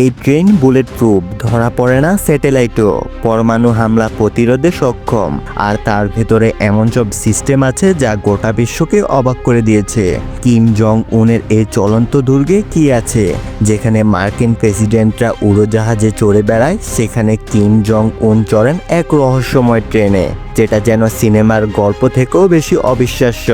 এই train bullet proof ধরা পড়ে না স্যাটেলাইটও। পরমাণু হামলা প্রতিরোধে সক্ষম, আর তার ভেতরে এমন সব সিস্টেম আছে যা গোটা বিশ্বকে অবাক করে দিয়েছে। কিম জং উনের এই চলন্ত দুর্গে কি আছে? যেখানে মার্কিন প্রেসিডেন্টরা উড়োজাহাজে চড়ে বেড়ায়, সেখানে কিম জং উন চড়েন এক রহস্যময় ট্রেনে, যেটা যেন সিনেমার গল্প থেকেও বেশি অবিশ্বাস্য।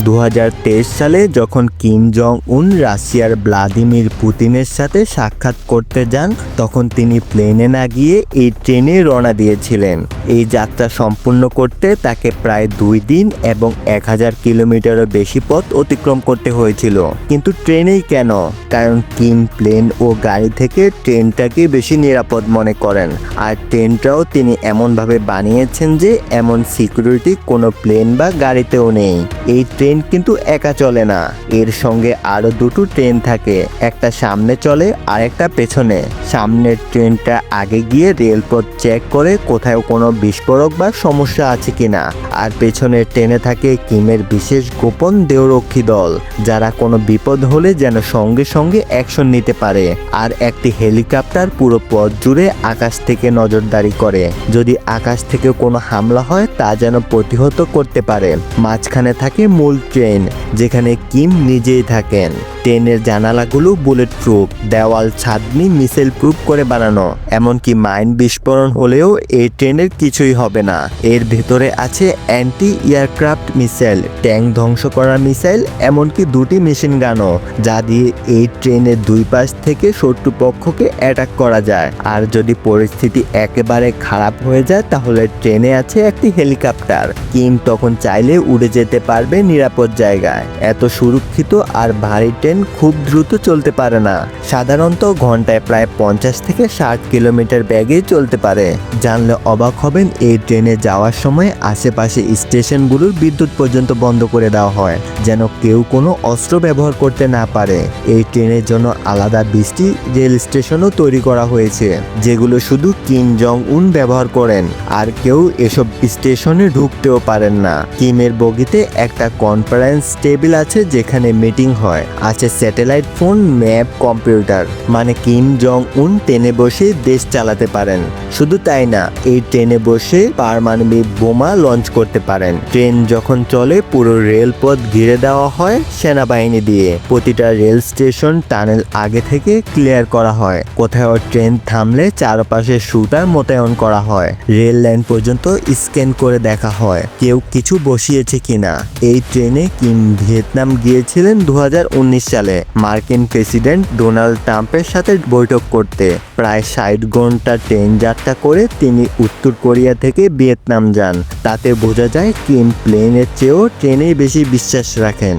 দু হাজার তেইশ সালে যখন কিম জং উন রাশিয়ার ভ্লাদিমির পুতিনের সাথে সাক্ষাৎ করতে যান, তখন তিনি প্লেনে না গিয়ে এই ট্রেনে রওনা দিয়েছিলেন। এই যাত্রা সম্পূর্ণ করতে তাকে প্রায় দুই দিন এবং এক হাজার কিলোমিটারও বেশি পথ অতিক্রম করতে হয়েছিল। কিন্তু ট্রেনেই কেন? কারণ কিম প্লেন ও গাড়ি থেকে ট্রেনটাকে বেশি নিরাপদ মনে করেন। আর ট্রেনটাও তিনি এমনভাবে বানিয়েছেন যে, এমন সিকিউরিটি কোনো প্লেন বা গাড়িতেও নেই। এই ট্রেন কিন্তু একা চলে না। এর সঙ্গে আরও দুটো ট্রেন থাকে, একটা সামনে চলে আর একটা পেছনে। সামনের ট্রেনটা আগে গিয়ে রেলপথ চেক করে কোথাও কোনো বিস্ফোরক বা সমস্যা আছে কিনা। আর পেছনের ট্রেনে থাকে কিমের বিশেষ গোপন দেহরক্ষী দল, যারা কোনো বিপদ হলে যেন সঙ্গে সঙ্গে অ্যাকশন নিতে পারে। আর একটি হেলিকপ্টার পুরো পথ জুড়ে আকাশ থেকে নজরদারি করে। যদি আকাশ থেকে কোনো হামলা হয়, তা যেন প্রতিহত করতে পারে। মাঝখানে থাকে মূল ট্রেন যেখানে কিম নিজেই থাকেন। ট্রেনের জানালাগুলো বুলেট প্রুফ দেওয়াল, ছাদনি মিসাইল প্রুফ করে বানানো। এমনকি মাইন বিস্ফোরণ হলেও এই ট্রেনের কিছুই হবে না। এর ভেতরে আছে অ্যান্টি এয়ারক্রাফট মিসাইল ট্যাঙ্ক ধ্বংস করা মিসাইল এমনকি দুটি মেশিন গানও যা দিয়ে এই ট্রেনের দুই পাশ থেকে শত্রুপক্ষকে অ্যাটাক করা যায়। আর যদি পরিস্থিতি একেবারে খারাপ হয়ে যায়, তাহলে ট্রেনে আছে একটি হেলিকপ্টার কিম তখন চাইলে উড়ে যেতে পারবে নিরাপদ জায়গায়। এত সুরক্ষিত আর ভারী ট্রেন খুব দ্রুত চলতে পারে না। সাধারণত ঘন্টায় প্রায় পঞ্চাশ থেকে ষাট কিলোমিটার ব্যাগে চলতে পারে। জানলে অবাক হবেন, এই ট্রেনে যাওয়ার সময় আশেপাশে স্টেশনগুলোর বিদ্যুৎ পর্যন্ত বন্ধ করে দেওয়া হয়, যেন কেউ কোনো অস্ত্র ব্যবহার করতে না পারে। এই ট্রেনের জন্য আলাদা বৃষ্টি রেল স্টেশনও তৈরি করা হয়েছে, যেগুলো শুধু কিম জং উন ব্যবহার করেন, আর কেউ এসব স্টেশনে ঢুকতেও পারেন না। কিমের বগিতে একটা কনফারেন্স টেবিল আছে যেখানে মিটিং হয়। আছে স্যাটেলাইট ফোন, ম্যাপ, কম্পিউটার। মানে কিম জং উন ট্রেনে বসে দেশ চালাতে পারেন। শুধু তাই না, এই ট্রেনে বসে পারমাণবিক বোমা লঞ্চ করতে পারেন। ট্রেন যখন চলে, পুরো রেলপথ ঘিরে দেওয়া হয় সেনাবাহিনী দিয়ে। প্রতিটা রেল স্টেশন টানেল আগে থেকে ক্লিয়ার করা হয়। কোথাও ট্রেন থামলে চারপাশে শুটার মোতায়েন করা হয়। রেল লাইন পর্যন্ত স্ক্যান করে দেখা হয়, কেউ কিছু বসিয়েছে কিনা। এই ট্রেনে কিম ভিয়েতনাম গিয়েছিলেন দু হাজার উনিশ সালে। মার্কিন প্রেসিডেন্ট ডোনাল্ড ট্রাম্পের সাথে বৈঠক করতে। প্রায় ষাট ঘণ্টা ট্রেন যাত্রা করে তিনি উত্তর কোরিয়া থেকে ভিয়েতনাম যান। তাতে বোঝা যায় কিম প্লেনের চেয়েও ট্রেনেই বেশি বিশ্বাস রাখেন।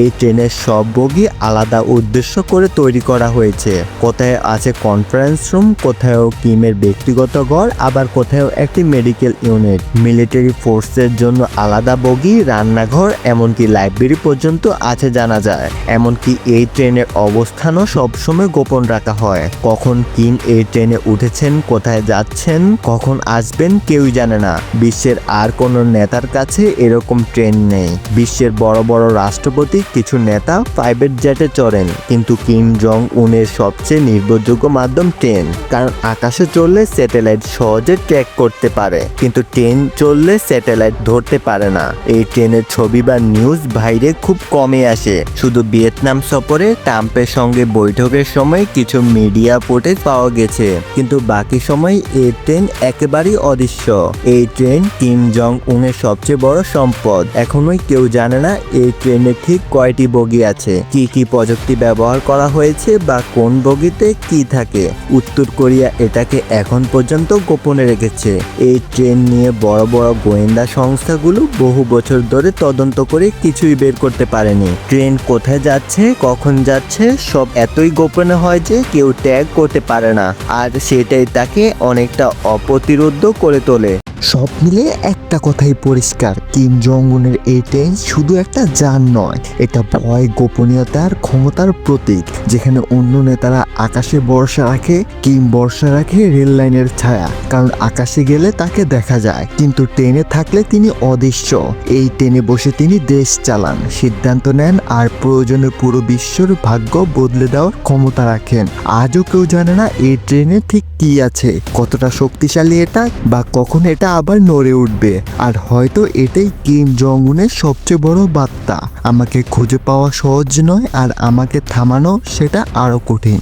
এই ট্রেনের সব বগি আলাদা উদ্দেশ্য করে তৈরি করা হয়েছে। কোথায় আছে কনফারেন্স রুম কোথাও কিমের ব্যক্তিগত ঘর, আবার কোথাও একটি মেডিকেল ইউনিট মিলিটারি ফোর্সের জন্য আলাদা বগি, রান্নাঘর, এমনকি লাইব্রেরি পর্যন্ত আছে জানা যায়। এমনকি এই ট্রেনের অবস্থানও সবসময় গোপন রাখা হয়। কখন কিম এই ট্রেনে উঠেছেন, কোথায় যাচ্ছেন, কখন আসবেন কেউই জানে না। বিশ্বের আর কোনো নেতার কাছে এরকম ট্রেন নেই। বিশ্বের বড় বড় রাষ্ট্রপতি কিছু নেতা প্রাইভেট জেটে চড়েন, কিন্তু কিম জং উনের সবচেয়ে নির্ভরযোগ্য মাধ্যম ট্রেন, কারণ আকাশে চললে স্যাটেলাইট সহজে ট্র্যাক করতে পারে, কিন্তু ট্রেন চললে স্যাটেলাইট ধরতে পারে না। এই ট্রেনের ছবি বা নিউজ বাইরে খুব কমে আসে। শুধু ভিয়েতনাম সফরে ট্রাম্পের সঙ্গে বৈঠকের সময় কিছু মিডিয়া ফুটেজ পাওয়া গেছে, কিন্তু বাকি সময় এই ট্রেন একেবারেই অদৃশ্য। এই ট্রেন কিম জং উনের সবচেয়ে বড় সম্পদ। এখনোই কেউ জানে না এই ট্রেনে ঠিক কয়টি বগি আছে? কি কি প্রযুক্তি ব্যবহার করা হয়েছে বা কোন বগিতে কি থাকে? উত্তর কোরিয়া এটাকে এখন পর্যন্ত গোপনে রেখেছে। এই ট্রেন নিয়ে বড় বড় গোয়েন্দা সংস্থাগুলো বহু বছর ধরে তদন্ত করে কিছুই বের করতে পারেনি। ট্রেন কোথায় যাচ্ছে, কখন যাচ্ছে, সব এতই গোপনে হয় যে কেউ ট্যাগ করতে পারে না। আর সেটাই তাকে অনেকটা অপ্রতিরোধ করে তোলে। সব মিলে একটা কথাই পরিষ্কার, কিম জং উনের এই ট্রেন শুধু একটা যান নয়, এটা ভয় গোপনীয়তার ক্ষমতার প্রতীক, যেখানে অন্য নেতারা আকাশে বর্ষা রাখে, কিম বর্ষা রাখে রেল লাইনের ছায়া, কারণ আকাশে গেলে তাকে দেখা যায়, কিন্তু ট্রেনে থাকলে তিনি অদৃশ্য, এই ট্রেনে বসে তিনি দেশ চালান, সিদ্ধান্ত নেন আর প্রয়োজনে পুরো বিশ্বর ভাগ্য বদলে দেওয়ার ক্ষমতা রাখেন, আজও কেউ জানে না এই ট্রেনে ঠিক কি আছে, কতটা শক্তিশালী এটা বা কখন এটা আবার নড়ে উঠবে। আর হয়তো এটাই কিম জং উনের সবচেয়ে বড় বার্তা। আমাকে খুঁজে পাওয়া সহজ নয় আর আমাকে থামানো সেটা আরও কঠিন।